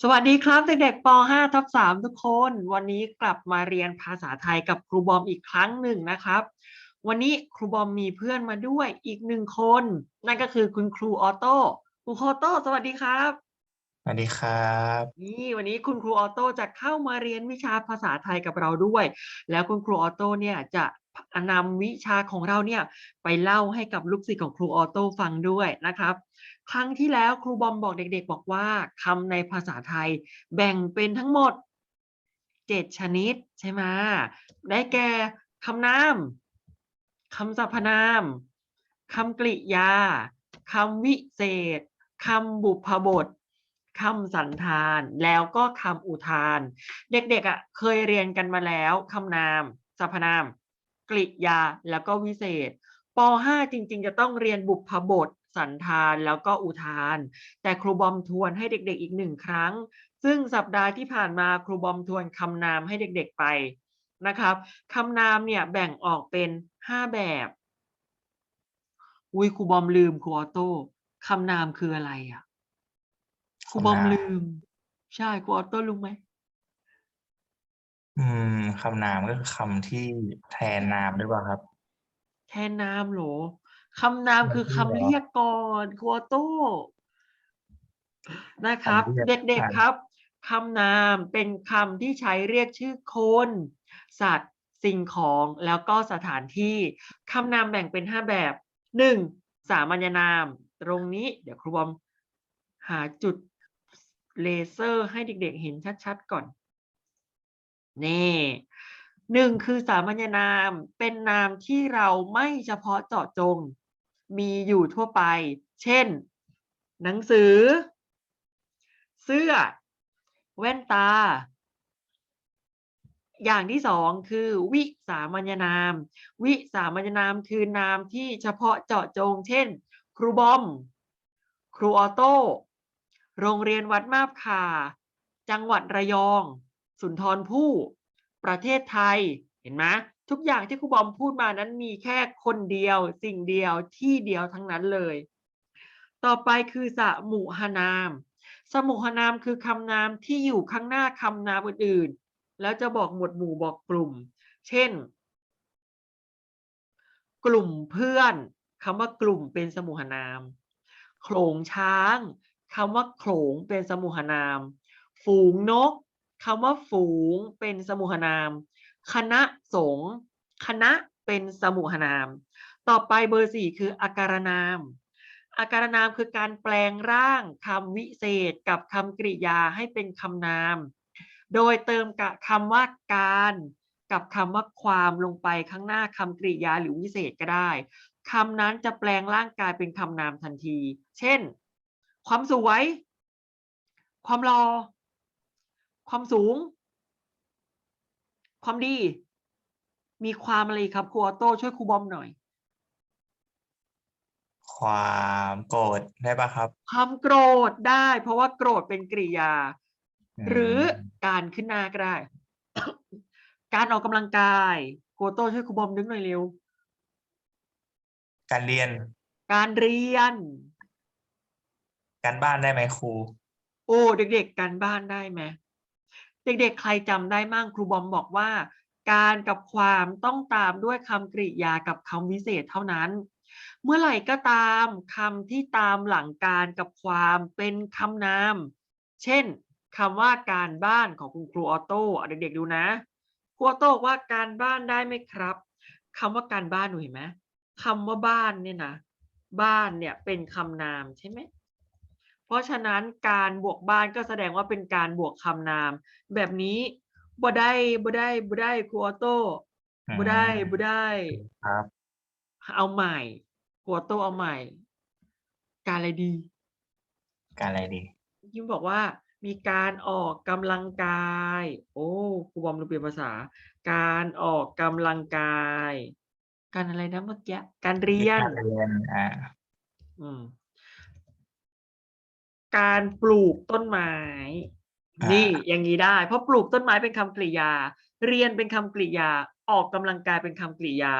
สวัสดีครับ เด็กๆป .5 ทับ3ทุกคน วันนี้กลับมาเรียนภาษาไทยกับครูบอมอีกครั้งหนึ่งนะครับ วันนี้ครูบอมมีเพื่อนมาด้วยอีกหนึ่งคน นั่นก็คือคุณครูออโต้ครูออโต้สวัสดีครับ สวัสดีครับ นี่วันนี้คุณครูออโต้จะเข้ามาเรียนวิชาภาษาไทยกับเราด้วย แล้วคุณครูออโต้เนี่ยจะนำวิชาของเราเนี่ยไปเล่าให้กับลูกศิษย์ของครูออโต้ฟังด้วยนะครับ ครั้งที่แล้วครูบอมบอกเด็กๆ บอกว่าคำในภาษาไทยแบ่งเป็นทั้งหมดเจ็ดชนิดใช่ไหมได้แก่คำนามคำสรรพนามคำกริยาคำวิเศษคำบุพบทคำสันธาน แล้วก็คำอุทาน เด็กๆอะเคยเรียนกันมาแล้วคำนามสรรพนาม กริยาแล้วก็วิเศษป .5 จริง ๆ จะต้องเรียนบุพบท สันธานแล้วก็อุทาน แต่ครูบอมทวนให้เด็กๆอีกหนึ่งครั้ง ซึ่งสัปดาห์ที่ผ่านมาครูบอมทวนคำนามให้เด็กๆไปนะครับคำนามเนี่ยแบ่งออกเป็นห้าแบบอุ้ยครูบอมลืมครูออโต้คำนามคืออะไรอะครูบอมคำนามลืม ใช่ครูออโต้รู้ไหมอืมคำนามก็คือคำที่แทนนามด้วยป่ะครับ แทนนามเหรอ คำนามคือคำคำเรีเรียยกกก่อนครูออโต้นะครับคำเรียกเด็กใช่ๆครับคำนามเป็นคำที่ใช้เรียกชื่อคน สัตว์ สิ่งของแล้วก็สถานที่คำนามแบ่งเป็นห้าแบบหนึ่งสามัญนาม ตรงนี้ เดี๋ยวครูบอมหาจุดเลเซอร์ให้เด็กๆเห็นชัดๆก่อนนี่หนึ่งคือสามัญนามเป็นนามที่เราไม่เฉพาะเจาะจง มีอยู่ทั่วไป เช่น หนังสือ เสื้อ แว่นตา อย่างที่สองคือ วิสามัญนาม วิสามัญนามคือนามที่เฉพาะเจาะจง เช่น ครูบอม ครูออโต้ โรงเรียนวัดมาบคา จังหวัดระยอง สุนทรภู่ ประเทศไทย เห็นไหม ทุกอย่างที่ครูบอมพูดมานั้นมีแค่คนเดียวสิ่งเดียวที่เดียวทั้งนั้นเลย ต่อไปคือสมุหนาม สมุหนามคือคำนามที่อยู่ข้างหน้าคำนามอื่นๆ แล้วจะบอกหมวดหมู่บอกกลุ่ม เช่น กลุ่มเพื่อนคำว่ากลุ่มเป็นสมุหนาม โขลงช้างคำว่าโขลงเป็นสมุหนาม ฝูงนกคำว่าฝูงเป็นสมุหนาม คณะสงฆ์คณะเป็นสมุหนาม ต่อไปเบอร์สี่คืออาการนาม อาการนามคือการแปลงร่างคำวิเศษกับคำกริยาให้เป็นคำนาม โดยเติมกับคำว่าการกับคำว่าความลงไปข้างหน้าคำกริยาหรือวิเศษก็ได้คำนั้นจะแปลงร่างกายเป็นคำนามทันที เช่น ความสวย ความรอ ความสูง ความดี มีความอะไรอีกครับครูออโต้ช่วยครูบอมหน่อย ความโกรธได้ป่ะครับความโกรธได้ เพราะว่าโกรธเป็นกริยาอืมหรือการขึ้นหน้าก็ได้ การออกกำลังกายครูออโต้ช่วยครูบอมนึกหน่อยเร็ว การเรียนการเรียน การบ้านได้ไหมครู โอ้ เด็กๆการบ้านได้ไหม เด็กๆ ใครจำได้มั่งครูบอมบอกว่า การกับความต้องตามด้วยคำกริยากับคำวิเศษเท่านั้น เมื่อไหร่ก็ตามคำที่ตามหลังการกับความเป็นคำนาม เช่นคำว่าการบ้านของคุณครูออโต้เด็กๆดูนะครูออโต้ว่าการบ้านได้ไหมครับคำว่าการบ้านหนูเห็นไหมคำว่าบ้านเนี่ยนะบ้านเนี่ยเป็นคำนามใช่ไหม ราะฉะนั้นการบวกบ้านก็แสดงว่าเป็นการบวกคำนาม แบบนี้บ่ได้บ่ได้บ่ได้ครูออโต้บ่ได้บ่ได้ครับ เอาใหม่ครูออโต้เอาใหม่ การอะไรดี การอะไรดียิ้มบอกว่ามีการออกกำลังกาย โอ้ครูบอมรู้เปลี่ยนภาษา การออกกำลังกาย การอะไรนะเมื่อกี้การเรียนการเรียนอ่าอืม การปลูกต้นไม้ อ่านี่ นี่อย่างนี้ได้ เพราะปลูกต้นไม้เป็นคำกริยา เรียนเป็นคำกริยา ออกกำลังกายเป็นคำกริยา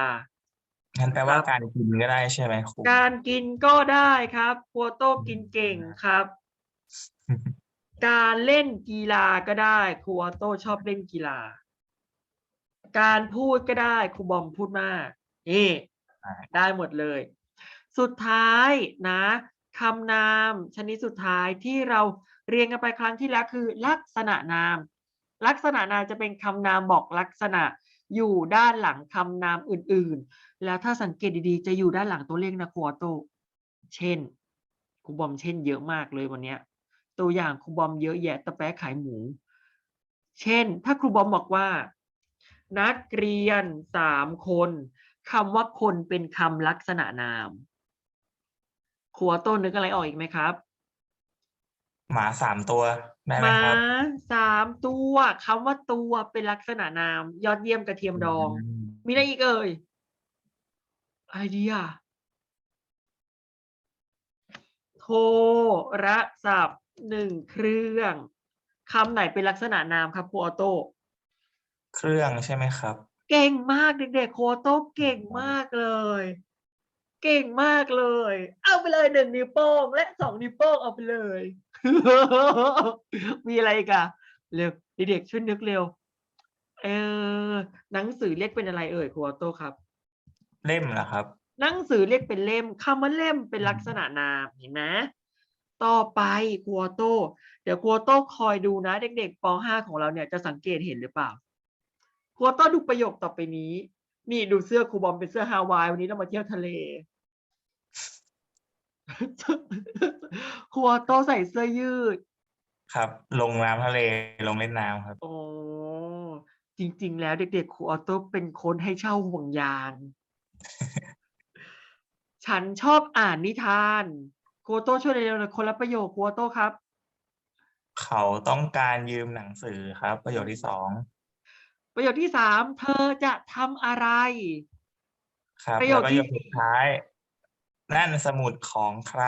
งั้นแปลว่าครับการกินก็ได้ใช่ไหมครู การกินก็ได้ครับครัวโต้กินเก่งครับ การเล่นกีฬาก็ได้ครูออโต้ชอบเล่นกีฬา การพูดก็ได้ครูบอมพูดมากนี่อ่าได้หมดเลย สุดท้ายนะ คำนามชนิดสุดท้ายที่เราเรียนกันไปครั้งที่แล้วคือ ลักษณะนาม ลักษณะนามจะเป็นคำนามบอกลักษณะอยู่ด้านหลังคำนามอื่นๆ แล้วถ้าสังเกตดีๆ จะอยู่ด้านหลังตัวเลขนะครูออโต้เช่นครูบอมเช่นเยอะมากเลยวันเนี้ยตัวอย่างครูบอมเยอะแยะตะแป๊ขายหมู เช่น ถ้าครูบอมบอกว่า นักเรียนสามคนคำว่าคนเป็นคำลักษณะนาม ครูออโต้นึกอะไรออกอีกไหมครับ หมาสามตัวได้ไหหมมาครับสามตัวคำว่าตัวเป็นลักษณะนาม ยอดเยี่ยมกระเทียมดอง มมีอะไรอีกเอ่ยไอเดียโทรศัพท์หนึ่งเครื่องคำไหนเป็นลักษณะนามครับครูออโต้ เครื่องใช่ไหมครับ เก่งมากเด็กๆโครูออโต้เก่งมากเลย เก่งมากเลย เอาไปเลยหนึ่งนิ้วโป้งและสองนิ้วโป้งเอาไปเลย มีอะไรอีกอะเร็วเด็กๆช่วยนึกเร็ว เออหนังสือเรียกเป็นอะไรเอ่ยครูออโต้ครับ เล่มเหรอครับ หนังสือเรียกเป็นเล่มคำว่าเล่มเป็นลักษณะนามเห็นไหมต่อไปครูออโต้เดี๋ยวครูออโต้คอยดูนะ เด็กๆป .5 ของเราเนี่ยจะสังเกตเห็นหรือเปล่าครูออโต้ดูประโยคต่อไปนี้ นี่ดูเสื้อครูบอมเป็นเสื้อฮาวายวันนี้เรามาเที่ยวทะเล ครูออโต้ใส่เสื้อยืด ครับ ลงน้ำทะเลลงเล่นน้ำครับ โอ้จริง ๆ แล้วเด็กๆครูออโต้เป็นคนให้เช่าห่วงยาง ฉันชอบอ่านนิทานครูออโต้ช่วยเร็วๆหน่อยคนละประโยคครูออโต้ครับ เขาต้องการยืมหนังสือครับ ประโยคที่สองประโยคที่สามเธอจะทำอะไร ครับประโยแล้ควประที่โยคสุดท้าย นั่นสมุดของใคร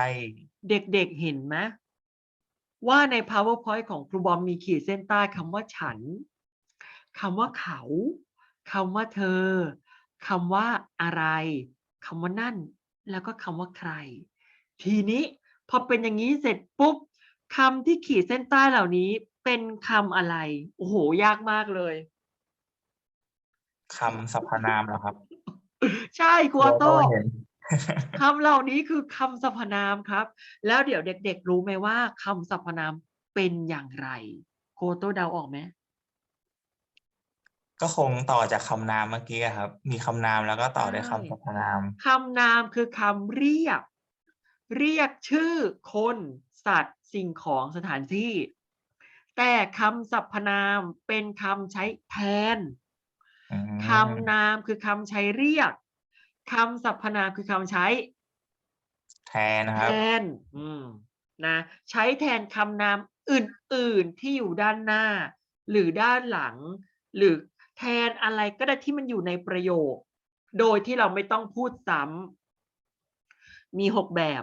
เด็กๆเห็นไหมว่าใน powerpoint ของครูบอมมีขีดเส้นใต้คำว่าฉันคำว่าเขาคำว่าเธอคำว่าอะไรคำว่านั่น แล้วก็คำว่าใคร ทีนี้พอเป็นอย่างนี้เสร็จปุ๊บคำที่ขีดเส้นใต้เหล่านี้เป็นคำอะไร โอ้โห ยากมากเลยคำสรรพนามเหรอครับ ใช่ครูออโต้เห็น คำเหล่านี้คือคำสรรพนามครับ แล้วเดี๋ยวเด็ก ๆ รู้ไหมว่าคำสรรพนามเป็นอย่างไร โคโต้เดาออกไหมก็คงต่อจากคำนามเมื่อกี้อะครับ มีคำนามแล้วก็ต่อด้วยใช่คำสรรพนามคำนามคือคำเรียก เรียกชื่อคน สัตว์สิ่งของสถานที่ แต่คำสรรพนามเป็นคำใช้แทนอืมคำนามคือคำใช้เรียก คำสรรพนามคือคำใช้ แทนนะครับแทนอืม นะ ใช้แทนคำนามอื่น ๆ ที่อยู่ด้านหน้า หรือด้านหลัง หรือแทนอะไรก็ได้ที่มันอยู่ในประโยค โดยที่เราไม่ต้องพูดซ้ำมีหกแบบ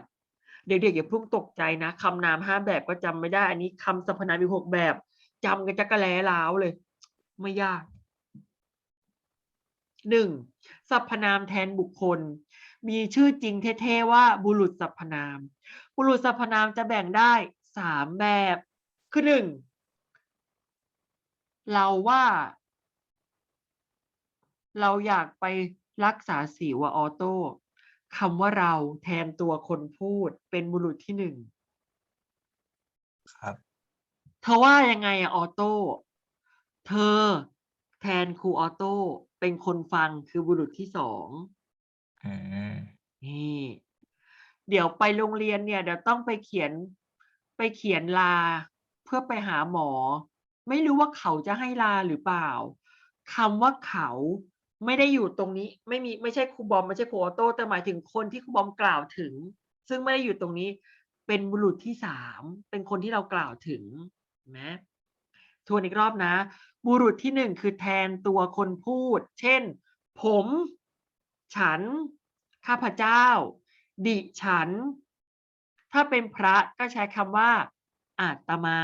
เด็กๆอย่าเพิ่งตกใจนะคำนามห้าแบบก็จำไม่ได้ อันนี้คำสรรพนามมีหกแบบจำกันจะกระแลล้าวเลย ไม่ยาก หนึ่งสรรพนามแทนบุคคล มีชื่อจริงเท่ๆว่าบุรุษสรรพนาม บุรุษสรรพนามจะแบ่งได้สามแบบ คือหนึ่งเราว่า เราอยากไปรักษาสิวอะออโต้คำว่าเราแทนตัวคนพูดเป็นบุรุษที่หนึ่งครับ เธอว่ายังไงอะออโต้เธอแทนครูออโต้ เป็นคนฟังคือบุรุษที่สองอืมนี่เดี๋ยวไปโรงเรียนเนี่ยเดี๋ยวต้องไปเขียนไปเขียนลาเพื่อไปหาหมอ ไม่รู้ว่าเขาจะให้ลาหรือเปล่าคำว่าเขาไม่ได้อยู่ตรงนี้ ไม่มีไม่ใช่ครูบอมไม่ใช่ครูออโต้แต่หมายถึงคนที่ครูบอมกล่าวถึง ซึ่งไม่ได้อยู่ตรงนี้ เป็นบุรุษที่สามเป็นคนที่เรากล่าวถึงเห็นไหม ทวนอีกรอบนะ บุรุษที่หนึ่งคือแทนตัวคนพูด เช่น ผม ฉัน ข้าพเจ้า ดิฉัน ถ้าเป็นพระก็ใช้คำว่าอาตมา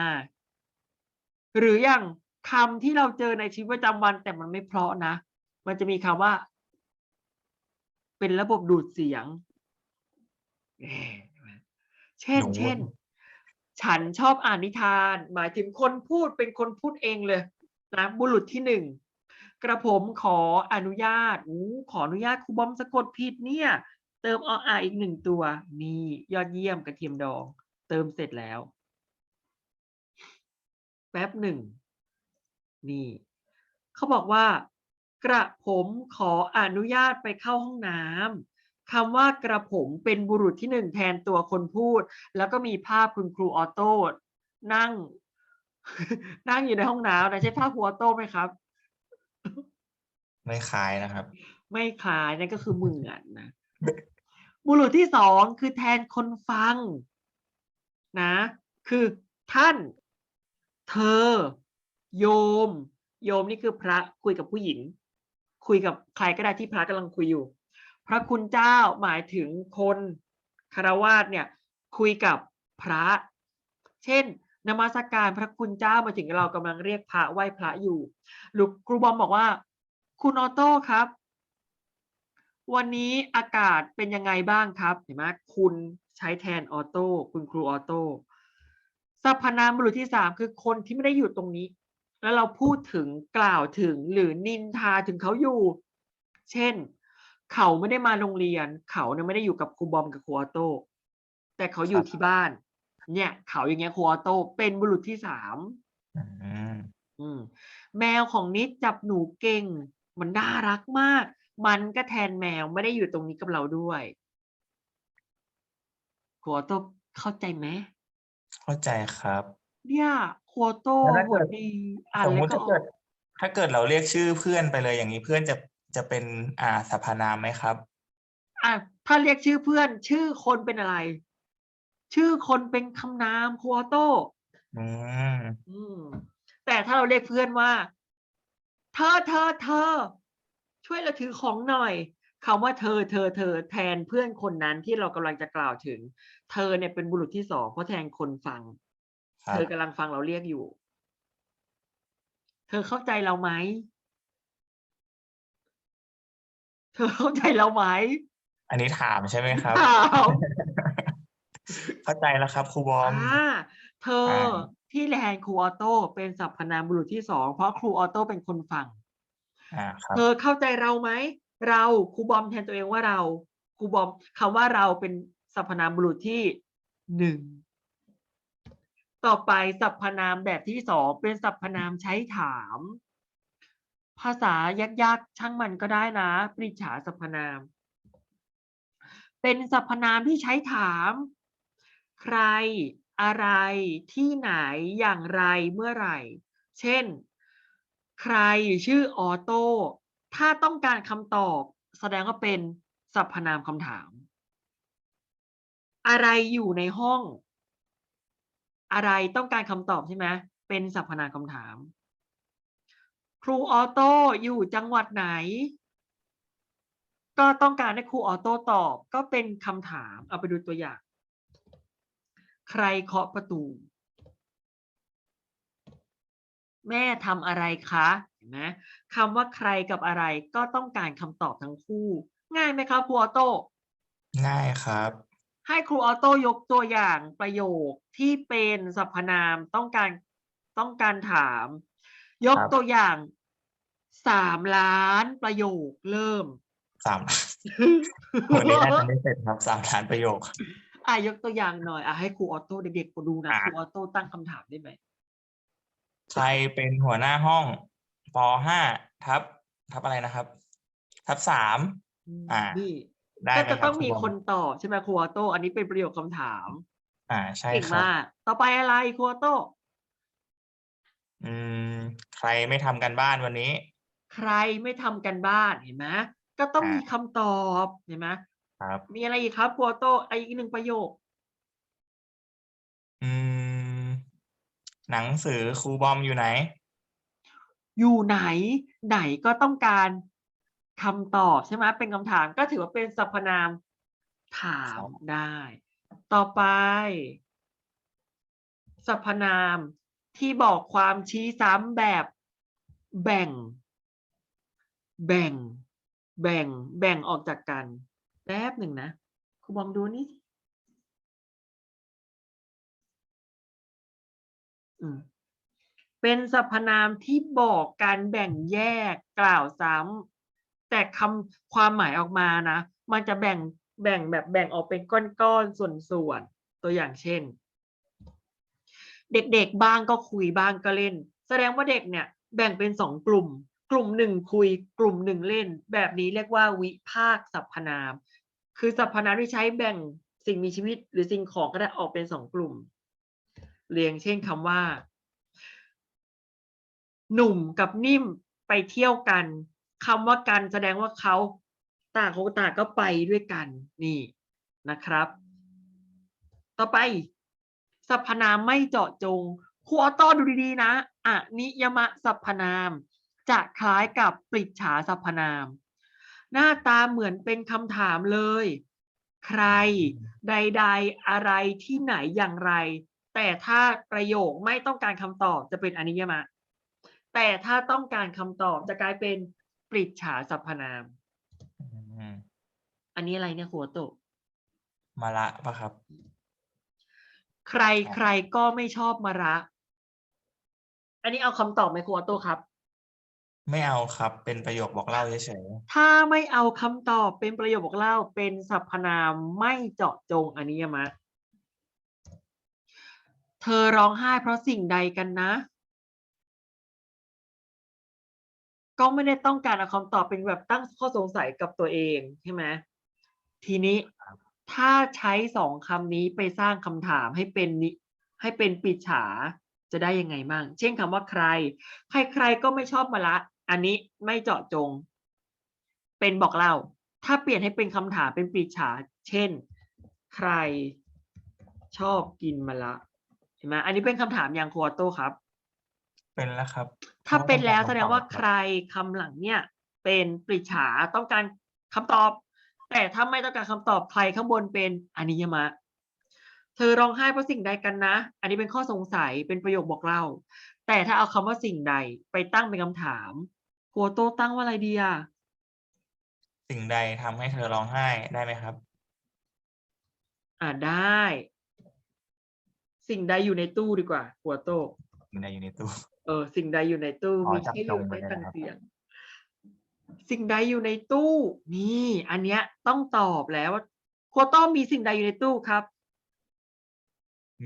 หรืออย่างคำที่เราเจอในชีวิตประจำวันแต่มันไม่เพราะนะ มันจะมีคำว่า เป็นระบบดูดเสียง เช่น เช่น ฉันชอบอ่านนิทาน หมายถึงคนพูดเป็นคนพูดเองเลยนะบุรุษที่หนึ่งกระผมขออนุญาตอู้ขออนุญาตครูบอมสะกดผิดเนี่ย เติมออ่าอีกหนึ่งตัว นี่ยอดเยี่ยมกระเทียมดอง เติมเสร็จแล้ว แป๊บหนึ่ง นี่ เขาบอกว่า กระผมขออนุญาตไปเข้าห้องน้ำ คำว่ากระผมเป็นบุรุษที่หนึ่งแทนตัวคนพูด แล้วก็มีภาพคุณครูออโต้นั่ง นั่งอยู่ในห้องน้ำนะใช่ภาพครูออโต้ไหมครับ ไม่คล้ายนะครับ ไม่คล้ายนั่นก็คือเหมือนนะบุรุษที่สองคือแทนคนฟัง นะ คือท่าน เธอ โยม โยมนี่คือพระคุยกับผู้หญิง คุยกับใครก็ได้ที่พระกำลังคุยอยู่ พระคุณเจ้าหมายถึงคนคารวาสเนี่ยคุยกับพระ เช่นนมัสการพระคุณเจ้ามาถึงเรากำลังเรียกพระไหว้พระอยู่ลูกครูบอมบอกว่า คุณออโต้ครับ วันนี้อากาศเป็นยังไงบ้างครับเห็นไหมคุณใช้แทนออโต้คุณครูออโต้สรรพนามบุรุษที่สามคือคนที่ไม่ได้อยู่ตรงนี้ แล้วเราพูดถึงกล่าวถึงหรือนินทาถึงเขาอยู่ เช่น เขาไม่ได้มาโรงเรียน เขาเนี่ยไม่ได้อยู่กับครูบอมกับครูออโต้แต่เขาอยู่ครับที่บ้าน เนี่ย เขาอย่างเงี้ยครูออโต้เป็นบุรุษที่สามอืมอืมแมวของนิดจับหนูเก่ง มันน่ารักมาก มันก็แทนแมวไม่ได้อยู่ตรงนี้กับเราด้วยครัวโตเข้าใจไหมเข้าใจครับ เนี่ยครัวโตแล้วถ้าหัวเกิดดีอ่านสมแล้มุวติก็ถ้าอเกิอดกถ้าเกิดเราเรียกชื่อเพื่อนไปเลยอย่างนี้เพื่อนจะ จะเป็นอ่าสรรพนามไหมครับ อะถ้าเรียกชื่อเพื่อน ชื่อคนเป็นอะไร ชื่อคนเป็นคำนามครัวโตอืมอืม แต่ถ้าเราเรียกเพื่อนว่า เธอเธอเธอ ช่วยเราถือของหน่อยคำว่าเธอเธอเธอแทนเพื่อนคนนั้นที่เรากำลังจะกล่าวถึง เธอเนี่ยเป็นบุรุษที่สองเพราะแทนคนฟัง ครัเธบอกำลังฟังเราเรียกอยู่ เธอเข้าใจเราไหม เธอเข้าใจเราไหมอันนี้ถามใช่ไหมครับ ถามเข้าใจแล้วครับครูบอม อ่าเธออ่าที่แทนครูออโต้เป็นสรรพนามบุรุษที่สองเพราะครูออโต้เป็นคนฟังอ่าครับเธอเข้าใจเราไหมเราครูบอมแทนตัวเองว่าเราครูบอมคำว่าเราเป็นสรรพนามบุรุษที่หนึ่งต่อไปสรรพนามแบบที่สองเป็นสรรพนามใช้ถาม ภาษายากๆ ช่างมันก็ได้นะ ปริจฉาสรรพนาม เป็นสรรพนามที่ใช้ถาม ใคร อะไรที่ไหนอย่างไรเมื่อไหร่ เช่น ใครชื่อออโต้ถ้าต้องการคำตอบ แสดงว่าเป็นสรรพนามคำถาม อะไรอยู่ในห้อง อะไรต้องการคำตอบใช่ไหมเป็นสรรพนามคำถาม รูออโต้อยู่จังหวัดไหน ก็ต้องการให้ครูออโต้ตอบ ก็เป็นคำถามเอาไปดูตัวอย่าง ใครเคาะประตู แม่ทำอะไรคะเห็นไหมคำว่าใครกับอะไรก็ต้องการคำตอบทั้งคู่ ง่ายไหมครับครูออโต้ง่ายครับ ให้ครูออโต้ยกตัวอย่างประโยคที่เป็นสรรพนามต้องการต้องการถาม ยกครับตัวอย่าง สามล้านประโยคเริ่มสามวันนี้น่าจะไม่เสร็จครับสามล้านประโยคอะยกตัวอย่างหน่อยอะให้ครูออโต้เด็กๆมาดูนะอะครูออโต้ตั้งคำถามได้ไหมใครเป็นหัวหน้าห้องปห้าทับทับอะไรนะครับ ทับสามอืมอ่านี่ได้ก็ไหมจะครัต้บองครูมีบอมคนตอบใช่ไหมครูออโต้อันนี้เป็นประโยคคำถาม อ่า ใช่เก่งครับมากต่อไปอะไรครูออโต้อืม ใครไม่ทำกันบ้านวันนี้ ใครไม่ทำกันบ้านเห็นไหมก็ต้องอ่ามีมีคำตอบเห็นไหมครับ มีอะไรอีกครับครูออโต้ไอะอีกหนึ่งประโยค อืม หนังสือครูบอมอยู่ไหน อยู่ไหน ไหนก็ต้องการคำตอบใช่ไหมเป็นคำถามก็ถือว่าเป็นสรรพนามถามได้ ต่อไปสรรพนามที่บอกความชี้ซ้ำแบบแบ่ง แบ่ง แบ่ง แบ่งออกจากกัน แป๊บหนึ่งนะครูบอมดูนี่เป็นสรรพนามที่บอกการแบ่งแยกกล่าวซ้ำแต่คำความหมายออกมานะ มันจะแบ่งแบ่งแบบแบ่งออกเป็นก้อนๆส่วนๆตัวอย่างเช่น เด็กๆบ้างก็คุยบ้างก็เล่น แสดงว่าเด็กเนี่ยแบ่งเป็นสองกลุ่ม กลุ่มหนึ่งคุยกลุ่มหนึ่งเล่น แบบนี้เรียกว่าวิภาคสรรพนาม คือสรรพนามที่ใช้แบ่งสิ่งมีชีวิต หรือสิ่งของก็ได้ออกเป็นสองกลุ่ม เรียงเช่นคำว่า หนุ่มกับนิ่มไปเที่ยวกันคำว่ากันแสดงว่าเขาต่างคนต่างก็ไปด้วยกันนี่นะครับ ต่อไปสรรพนามไม่เจาะจงครูออต้ดูดีๆนะอะนิยมสรรพนาม จะคล้ายกับปริจฉาสรรพนาม หน้าตาเหมือนเป็นคำถามเลย ใคร ใด ๆ อะไรที่ไหนอย่างไร แต่ถ้าประโยคไม่ต้องการคำตอบจะเป็นอนิยมะ แต่ถ้าต้องการคำตอบจะกลายเป็นปริจฉาสรรพนามอืมอันนี้อะไรเนี่ยครูออโต้มาละปะครับ ใครใครก็ไม่ชอบมะระ อันนี้เอาคำตอบไหมครูออโต้ครับ ไม่เอาครับ เป็นประโยคบอกเล่าเฉยถ้าไม่เอาคำตอบเป็นประโยคบอกเล่าเป็นสรรพนามไม่เจาะจงอนิยมะ เธอร้องไห้เพราะสิ่งใดกันนะ ก็ไม่ได้ต้องการเอาคำตอบเป็นแบบตั้งข้อสงสัยกับตัวเองใช่ไหมทีนี้ถ้าใช้สองคำนี้ไปสร้างคำถามให้เป็นนิให้เป็นปิดฉาจะได้ยังไงบ้าง เช่นคำว่าใคร ใครใครก็ไม่ชอบมะละ อันนี้ไม่เจาะจง เป็นบอกเล่า ถ้าเปลี่ยนให้เป็นคำถามเป็นปริฉา เช่น ใครชอบกินมะละเห็นไหมอันนี้เป็นคำถามอย่างครูออโต้ครับๆเป็นแล้วครับถ้าเป็นแล้วต้องแสการดงว่าคำตอบใครคำหลังเนี่ย เป็นปริฉาต้องการคำตอบ แต่ถ้าไม่ต้องการคำตอบใครข้างบนเป็นอนิยมะ เธอร้องไห้เพราะสิ่งใดกันนะ อันนี้เป็นข้อสงสัยเป็นประโยคบอกเล่า แต่ถ้าเอาคำว่าสิ่งใดไปตั้งเป็นคำถาม ครูออโต้ตั้งว่าอะไรดีอะ สิ่งใดทำให้เธอร้องไห้ได้ไหมครับ อ่าได้ สิ่งใดอยู่ในตู้ดีกว่าครูออโต้สิ่งใดอยู่ในตู้ เออ สิ่งใดอยู่ในตู้อ๋อมีจับที่จลงงไปไว้เลยตั้งนะครับเสียง สิ่งใดอยู่ในตู้ นี่ อันเนี้ยต้องตอบแล้วว่าครัวต้อมมีสิ่งใดอยู่ในตู้ครับ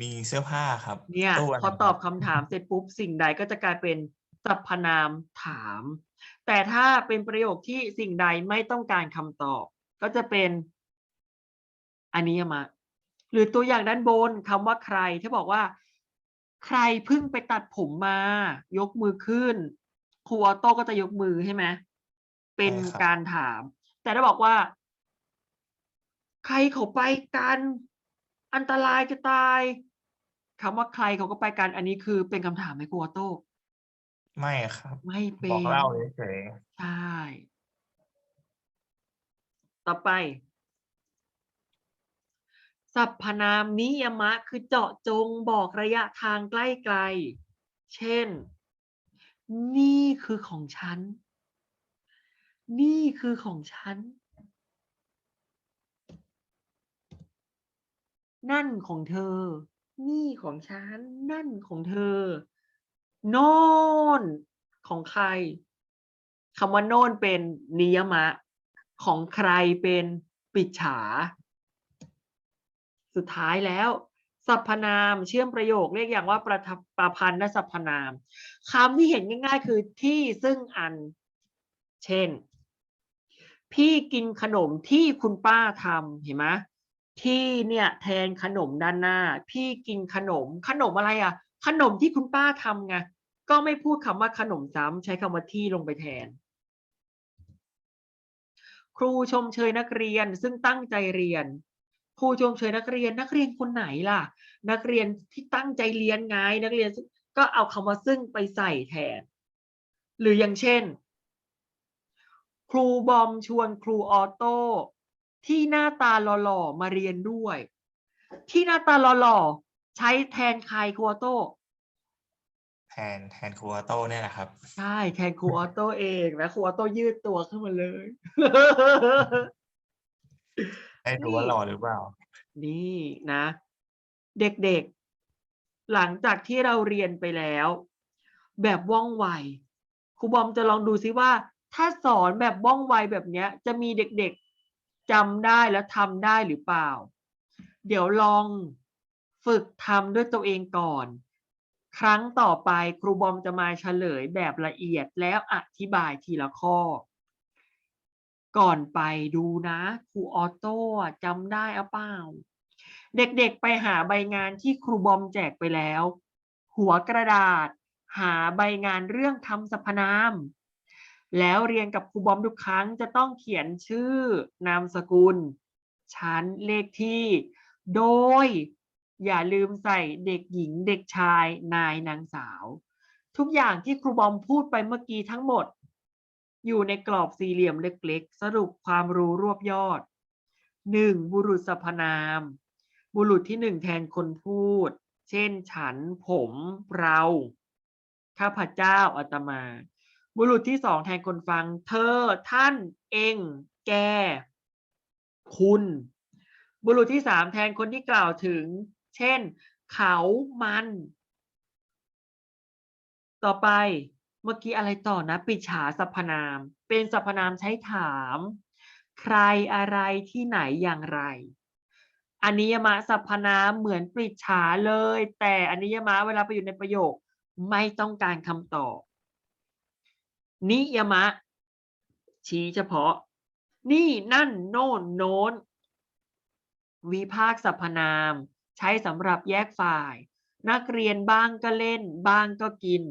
มีเสื้อผ้าครับ เนี่ยตู้ะพอไรตอบคคำรับถามเสร็จปุ๊บสิ่งใดก็จะกลายเป็น สรรพนามถาม แต่ถ้าเป็นประโยคที่สิ่งใดไม่ต้องการคำตอบ ก็จะเป็นอันนี้มาหรือตัวอย่างด้านบนคำว่าใคร ถ้าบอกว่า ใครเพิ่งไปตัดผมมา ยกมือขึ้นครูออโต้ก็จะยกมือใช่ไหมเป็นใช่ครับการถาม แต่ถ้าบอกว่า ใครเขาไปกัน อันตรายจะตายคำว่าใครเขาก็ไปกันอันนี้คือเป็นคำถามไหมครูออโต้ ไม่ครับ ไม่เป็บอกนเล่าเฉยใช่ ต่อไป สรรพนามนิยมะคือเจาะจงบอกระยะทางใกล้ไกล เช่น นี่คือของฉัน นี่คือของฉัน นั่นของเธอ นี่ของฉัน นั่นของเธอ โน่นของใครคำว่าโน่นเป็นนิยมะ ของใครเป็นปิจฉา สุดท้ายแล้วสรรพนามเชื่อมประโยคเรียกอย่างว่าประทับประพันธ์และสรรพนามคำที่เห็นง่าย ๆ คือที่ซึ่งอัน เช่น พี่กินขนมที่คุณป้าทำเห็นไหมที่เนี่ยแทนขนมด้านหน้า พี่กินขนมขนมอะไรอะ ขนมที่คุณป้าทำไงก็ไม่พูดคำว่าขนมซ้ำใช้คำว่าที่ลงไปแทน ครูชมเชยนักเรียนซึ่งตั้งใจเรียน ครูชมเชยนักเรียนนักเรียนคนไหนล่ะ นักเรียนที่ตั้งใจเรียนไงนักเรียนก็เอาคำว่าซึ่งไปใส่แทน หรืออย่างเช่น ครูบอมชวนครูออโต้ที่หน้าตาหล่อๆมาเรียนด้วย ที่หน้าตาหล่อๆ ใช้แทนใครครูออโต้ๆแทนแทนครูออโต้เนี่ยแหละครับ ใช่แทนครูออโต้เองแล้วครูออโต้ยืดตัวขึ้นมาเลยได้ดูว่านี่หล่อหรือเปล่า นี่นะ เด็กๆ หลังจากที่เราเรียนไปแล้ว แบบว่องไวครูบอมจะลองดูซิว่า ถ้าสอนแบบว่องไวแบบเนี้ย จะมีเด็กๆจำได้และทำได้หรือเปล่า เดี๋ยวลอง ฝึกทำด้วยตัวเองก่อน ครั้งต่อไปครูบอมจะมาเฉลยแบบละเอียดแล้วอธิบายทีละข้อ ก่อนไปดูนะครูออโต้จำได้เอาเปล่า เด็กๆไปหาใบงานที่ครูบอมแจกไปแล้ว หัวกระดาษ หาใบงานเรื่องคำสรรพนามแล้วเรียนกับครูบอมทุกครั้งจะต้องเขียนชื่อนามสกุล ชั้นเลขที่ โดย อย่าลืมใส่เด็กหญิงเด็กชายนายนางสาว ทุกอย่างที่ครูบอมพูดไปเมื่อกี้ทั้งหมด อยู่ในกรอบสี่เหลี่ยมเล็กๆ สรุปความรู้รวบยอดหนึ่งบุรุษสรรพนาม บุรุษที่หนึ่งแทนคนพูด เช่น ฉัน ผม เรา ข้าพเจ้าอาตมา บุรุษที่สองแทนคนฟัง เธอ ท่าน เอง แก คุณ บุรุษที่สามแทนคนที่กล่าวถึง เช่น เขามัน ต่อไปเมื่อกี้อะไรต่อนะ ปิจฉาสรรพนาม เป็นสรรพนามใช้ถาม ใครอะไรที่ไหนอย่างไรอนิยมะสรรพนามเหมือนปริจฉาเลย แต่อนิยมะเวลาไปอยู่ในประโยคไม่ต้องการคำตอบ นิยมะ ชี้เฉพาะ นี่นั่น โน่นโน้น วิภาคสรรพนาม ใช้สำหรับแยกฝ่าย นักเรียนบ้างก็เล่น บ้างก็กิน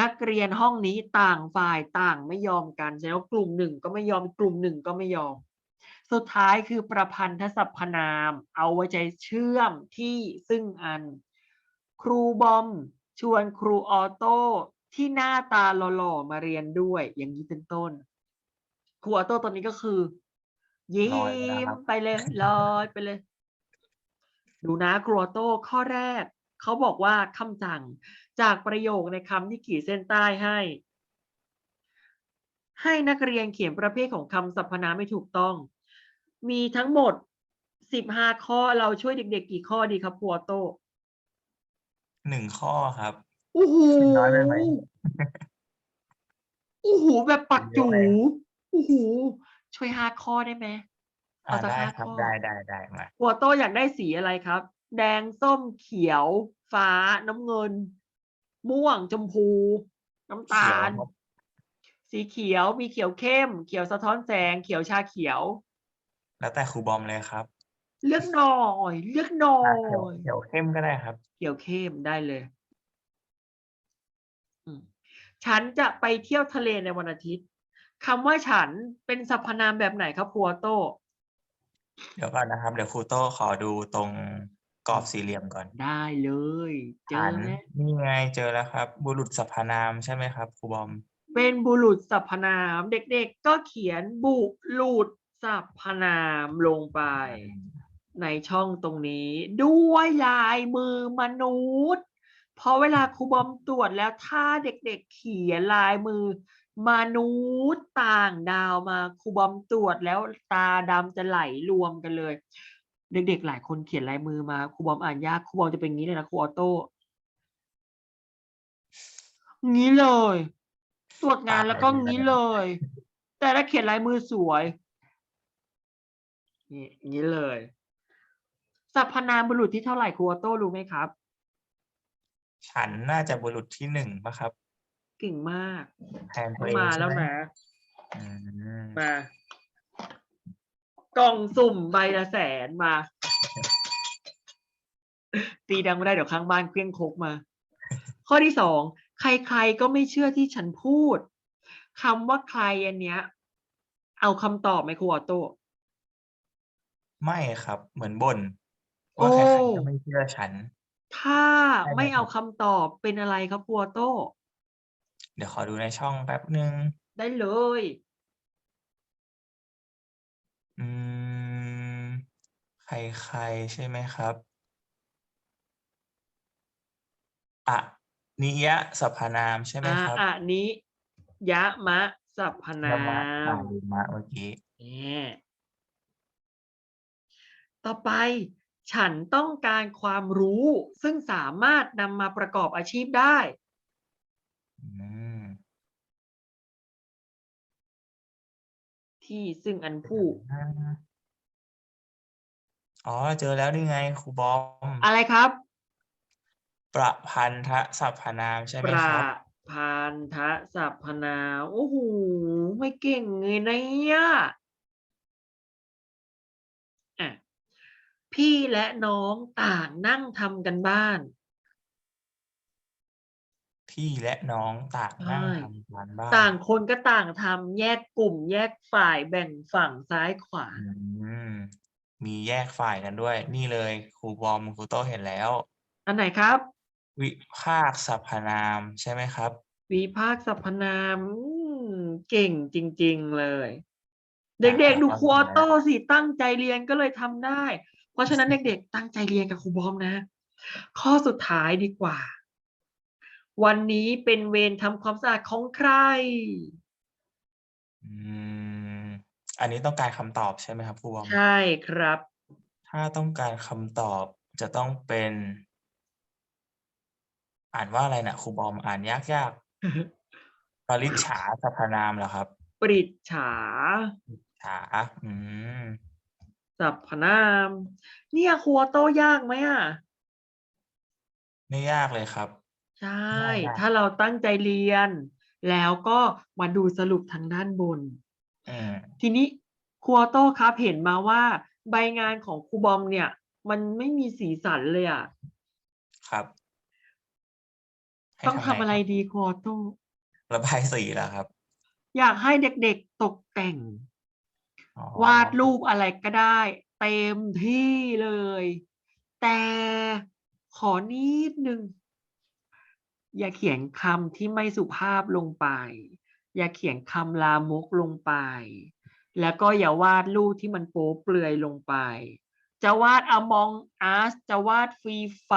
นักเรียนห้องนี้ต่างฝ่ายต่างไม่ยอมกันแสดงว่ากลุ่มหนึ่งก็ไม่ยอมกลุ่มหนึ่งก็ไม่ยอม สุดท้ายคือประพันธสรรพนาม เอาไว้ใจเชื่อมที่ซึ่งอัน ครูบอม ชวนครูออโต้ที่หน้าตาหล่อๆมาเรียนด้วย อย่างนี้เป็นต้นครูออโต้ตอนนี้ก็คือ ยิ้ลอยไปแล้วมครับไปเลยลอยไปเลย ดูนะครูออโต้ข้อแรก เขาบอกว่าคำสั่ง จากประโยคในคำที่ขีดเส้นใต้ให้ ให้นักเรียนเขียนประเภทของคำสรรพนามไม่ถูกต้อง มีทั้งหมดสิบห้าข้อเราช่วยเด็ก ๆ กี่ข้อดีครับครูออโต้หนึ่งข้อครับโอ้โหน้อยไปไหมโอ้โหแบบปัดเยจูอะเลยโอ้โหช่วยห้าข้อได้ไหม อ่าเอาสักได้ห้าครับข้อได้ได้ได้มา หัวโตอยากได้สีอะไรครับ แดงส้มเขียว ฟ้าน้ำเงิน ม่วงชมพู น้ำตาล เขียวครับ สีเขียวมีเขียวเข้ม เขียวสะท้อนแสง เขียวชาเขียว แล้วแต่ครูบอมเลยครับเลือกหน่อย เลือกหน่ออะเขียวย เขียวเข้มก็ได้ครับ เขียวเข้มได้เลยอืมฉันจะไปเที่ยวทะเลในวันอาทิตย์คำว่าฉันเป็นสรรพนามแบบไหนครับครูออโต้ เดี๋ยวก่อนนะครับ เดี๋ยวครูโต้ขอดูตรงกรอบสี่เหลี่ยมก่อนได้เลย เจอฉันไหมนี่ไงเจอแล้วครับ บุรุษสรรพนามใช่ไหมครับครูบอม เป็นบุรุษสรรพนาม เด็กๆ ก็เขียนบุรุษสรรพนามลงไป ในช่องตรงนี้ ด้วยลายมือมนุษย์ เพราะเวลาครูบอมตรวจแล้วถ้าเด็กๆ เขียนลายมือ มนุษย์ต่างดาวมาครูบอมตรวจแล้วตาดำจะไหลรวมกันเลย เด็กๆหลายคนเขียนลายมือมาครูบอมอ่านยากครูบอมจะเป็นงี้เลยนะครูออโต้งี้เลย ตรวจงานแล้วก็งี้เลย แต่ถ้าเขียนลายมือสวยนี่งี้เลยสรรพนามบุรุษที่เท่าไหร่ครูออโต้รู้ไหมครับ ฉันน่าจะบุรุษที่หนึ่งปะครับ เก่งมาก แทนตัวเองมาใช่แล้วไหมนะ อืมมา กล่องสุ่มใบละแสนมา ตีดังไม่ได้เดี๋ยวข้างบ้านเครื่องโคกมา ข้อที่สองใครๆก็ไม่เชื่อที่ฉันพูดคำว่าใครอันเนี้ย เอาคำตอบไหมครูออโต้ ไม่ครับ เหมือนบ่นโอ้ว่าใครๆก็ไม่เชื่อฉัน ถ้าได้ไหมไม่เอาครับคำตอบเป็นอะไรครับครูออโต้ เดี๋ยวขอดูในช่องแป๊บหนึ่งได้เลย อืม ใครๆ ใช่ไหมครับอะนิยะสรรพนามใช่ไหมอ่าครับอันนี้ ยะมะสรรพนายะมะอ่ามดูมะเมื่อกี้เนี่ยต่อไปฉันต้องการความรู้ซึ่งสามารถนำมาประกอบอาชีพได้อืม ที่ซึ่งอันผู้อ่าอ๋อ เจอแล้วนี่ไงครูบอม อะไรครับ ประพันธสรรพนามใช่ไหปมระครับ พันธสรรพนามโอ้โหไม่เก่งเลยนะเนี่ยอะพี่และน้องต่างนั่งทำกันบ้าน พี่และน้องต่างนั่งใช่ทำการบ้านต่างคนก็ต่างทำแยกกลุ่ม แยกฝ่ายแบ่งฝั่งซ้ายขวา อืมมีแยกฝ่ายกันด้วย นี่เลยครูบอมครูโตเห็นแล้ว อันไหนครับ วิภาคสรรพนามใช่ไหมครับ วิภาคสรรพนามอืมเก่งจริง ๆเลยอ่าเด็กๆ ดูเข้าครูออใจโต้สิตั้งใจเรียนก็เลยทำได้ เพราะฉะนั้นเด็กๆ ตั้งใจเรียนกับครูบอมนะ ข้อสุดท้ายดีกว่า วันนี้เป็นเวรทำความสะอาดของใคร อืมอันนี้ต้องการคำตอบใช่ไหมครับครูบอมใช่ครับ ถ้าต้องการคำตอบจะต้องเป็น อ่านว่าอะไรนะครูบอมอ่านยากยากๆปริจฉาสรรพนามเหรอครับปริจฉา ฉาอืมสรรพนาม เนี่ยครูออโต้ยากไหมอะ ไม่ยากเลยครับ ใช่ ได้ได้ ถ้าเราตั้งใจเรียน แล้วก็มาดูสรุปทางด้านบนอืมทีนี้ครูออโต้ครับเห็นมาว่า ใบงานของครูบอมเนี่ย มันไม่มีสีสันเลยอะ ครับ ให้ต้องทำไอะไรครับ ดีครูออโต้ระบายสีเหรอครับ อยากให้เด็กๆตกแต่ง อ๋อ วาดรูปอะไรก็ได้ เต็มที่เลย แต่ขอนิดนึง อย่าเขียนคำที่ไม่สุภาพลงไป อย่าเขียนคำลามกลงไป แล้วก็อย่าวาดรูปที่มันโป๊เปลือยลงไป จะวาด Among Us จะวาดฟรีไฟ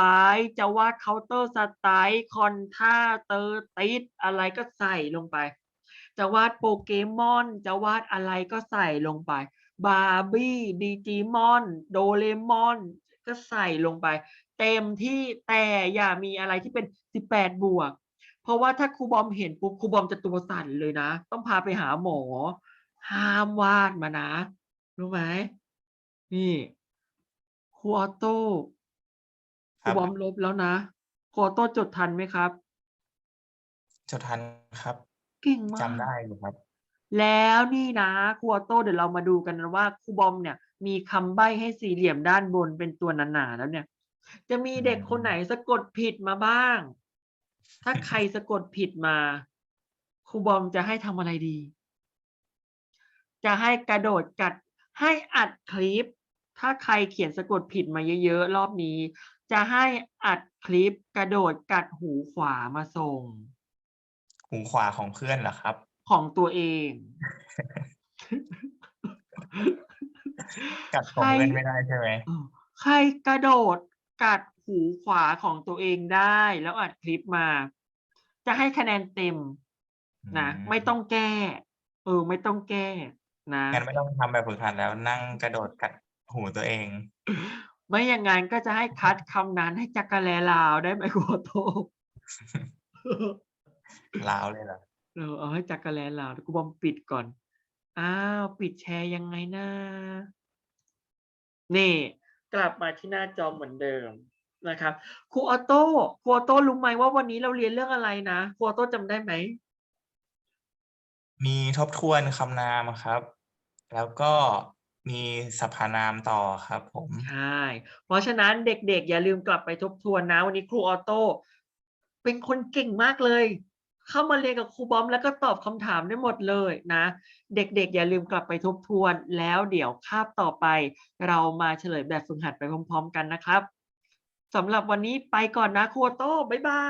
จะวาด Counter Strike คอนท่าเตอร์ติดอะไรก็ใส่ลงไป จะวาดโปเกมอน จะวาดอะไรก็ใส่ลงไป บาร์บี้ดิจิมอน โดเรมอน ก็ใส่ลงไป เต็มที่แต่อย่ามีอะไรที่เป็น 18 บวก เพราะว่าถ้าครูบอมเห็นปุ๊บครูบอมจะตัวสั่นเลยนะ ต้องพาไปหาหมอ ห้ามวาดมานะ รู้ไหมนี่ครูออโต้คครัรูบบอมลบแล้วนะครูออโต้จดทันไหมครับ จดทันครับเก่งมากจำได้อยู่ครับ แล้วนี่นะครูออโต้เดี๋ยวเรามาดูกันนะว่าครูบอมเนี่ยมีคำใบ้ให้สี่เหลี่ยมด้านบนเป็นตัวหนาๆแล้วเนี่ย จะมีเด็กคนไหนสะกดผิดมาบ้าง ถ้าใครสะกดผิดมาครูบอมจะให้ทำอะไรดี จะให้กระโดดกัดให้อัดคลิป ถ้าใครเขียนสะกดผิดมาเยอะๆรอบนี้ จะให้อัดคลิปกระโดดกัดหูขวามาส่ง หูขวาของเพื่อนเหรอครับ ของตัวเอง กัดของใครเพื่อนไม่ได้ใช่ไหมเออใครกระโดด กัดหูขวาของตัวเองได้ แล้วอัดคลิปมา จะให้คะแนนเต็มนะอืมไม่ต้องแก้ เออ ไม่ต้องแก้นะงั้นไม่ต้องทำแบบฝึกหัดแล้วนั่งกระโดดกัดหูตัวเอง ไม่อย่างนั้นก็จะให้คัดคำนั้นให้จักรแลลาวได้ไหมครูโตลาวเลยเหรอเออเอาให้จักรแลลาวเดี๋ยวกูบอมปิดก่อน อ้าว ปิดแชร์ยังไงนะนี่ กลับมาที่หน้าจอเหมือนเดิมนะครับครูออโต้ครูออโต้รู้ไหมว่าวันนี้เราเรียนเรื่องอะไรนะครูออโต้จำได้ไหม มีทบทวนคำนามครับ แล้วก็มีสรรพนามต่อครับผมใช่เพราะฉะนั้นเด็กๆ อย่าลืมกลับไปทบทวนนะ วันนี้ครูออโต้เป็นคนเก่งมากเลย เข้ามาเรียนกับครูบอมแล้วก็ตอบคำถามได้หมดเลยนะ เด็กๆ อย่าลืมกลับไปทบทวน แล้วเดี๋ยวคาบต่อไป เรามาเฉลยแบบฝึกหัดไปพร้อม ๆ กันนะครับสำหรับวันนี้ไปก่อนนะครูออโต้บ๊ายบา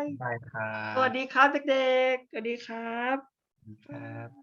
ยได้ครับสวัสดีครับเด็กๆสวัสดีครับครับ